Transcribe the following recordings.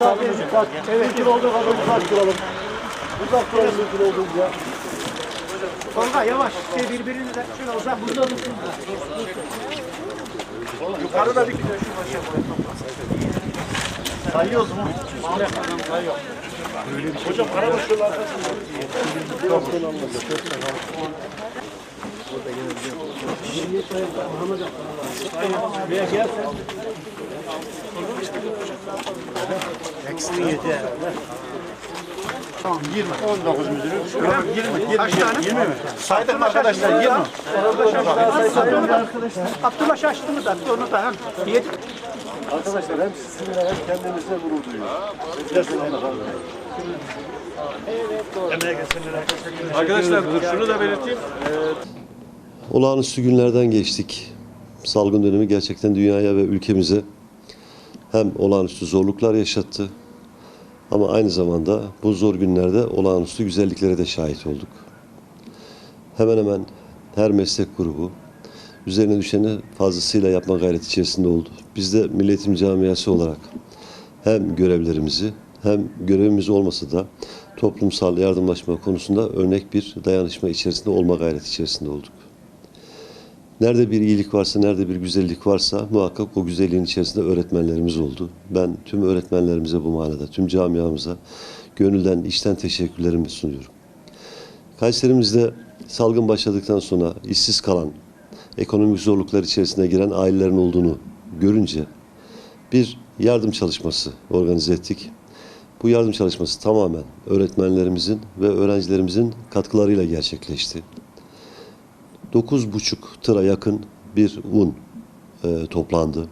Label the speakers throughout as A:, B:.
A: Bak, evet. Mümkün olduğu kadar uzak duralım. Uzak duralım mümkün olduğunca.
B: Tolga yavaş. Şey birbirinize şöyle uzak burada dursun.
A: Yukarıda bir kilo şu başa Sayıyoruz mu? Sayıyor. Hocam Karabaşı'nın arkasında. Yok. Eksi yedi. Tamam 20. 19 müdürüm. 20. 20. Kaç tane? 20 mi? Saydım arkadaşlar 20.
B: Abdullah şaştınız da onu da hem yedik.
A: Arkadaşlar hem sizinle hem kendimizle gurur duyuyoruz. Gerçekten efendim.
C: Arkadaşlar dur şunu da belirteyim.
D: Olağanüstü günlerden geçtik. Salgın dönemi gerçekten dünyaya ve ülkemize hem olağanüstü zorluklar yaşattı ama aynı zamanda bu zor günlerde olağanüstü güzelliklere de şahit olduk. Hemen hemen her meslek grubu üzerine düşeni fazlasıyla yapma gayreti içerisinde oldu. Biz de milletim camiası olarak hem görevlerimizi hem görevimiz olmasa da toplumsal yardımlaşma konusunda örnek bir dayanışma içerisinde olma gayreti içerisinde olduk. Nerede bir iyilik varsa, nerede bir güzellik varsa muhakkak o güzelliğin içerisinde öğretmenlerimiz oldu. Ben tüm öğretmenlerimize bu manada, tüm camiamıza gönülden, içten teşekkürlerimi sunuyorum. Kayseri'mizde salgın başladıktan sonra işsiz kalan, ekonomik zorluklar içerisine giren ailelerin olduğunu görünce bir yardım çalışması organize ettik. Bu yardım çalışması tamamen öğretmenlerimizin ve öğrencilerimizin katkılarıyla gerçekleşti. 9,5 tıra yakın bir un e, toplandı.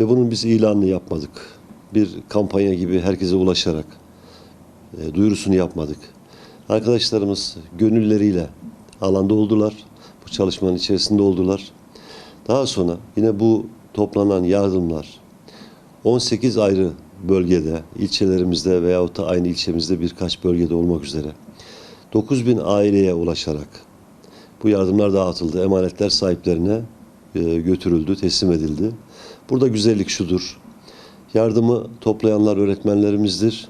D: Ve bunun biz ilanını yapmadık. Bir kampanya gibi herkese ulaşarak e, duyurusunu yapmadık. Arkadaşlarımız gönülleriyle alanda oldular. Bu çalışmanın içerisinde oldular. Daha sonra yine bu toplanan yardımlar 18 ayrı bölgede, ilçelerimizde veyahut da aynı ilçemizde birkaç bölgede olmak üzere 9000 aileye ulaşarak bu yardımlar dağıtıldı. Emanetler sahiplerine e, götürüldü, teslim edildi. Burada güzellik şudur. Yardımı toplayanlar öğretmenlerimizdir.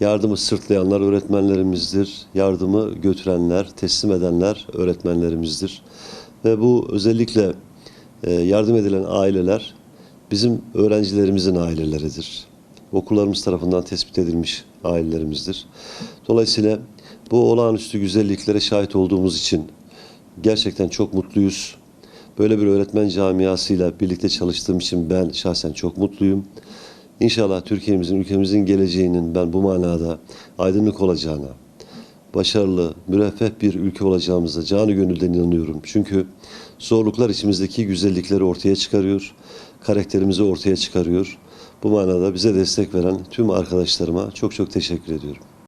D: Yardımı sırtlayanlar öğretmenlerimizdir. Yardımı götürenler, teslim edenler öğretmenlerimizdir. Ve bu özellikle e, yardım edilen aileler bizim öğrencilerimizin aileleridir. Okullarımız tarafından tespit edilmiş ailelerimizdir. Dolayısıyla bu olağanüstü güzelliklere şahit olduğumuz için gerçekten çok mutluyuz. Böyle bir öğretmen camiasıyla birlikte çalıştığım için ben şahsen çok mutluyum. İnşallah Türkiye'mizin, ülkemizin geleceğinin ben bu manada aydınlık olacağına, başarılı, müreffeh bir ülke olacağımıza canı gönülden inanıyorum. Çünkü zorluklar içimizdeki güzellikleri ortaya çıkarıyor, karakterimizi ortaya çıkarıyor. Bu manada bize destek veren tüm arkadaşlarıma çok çok teşekkür ediyorum.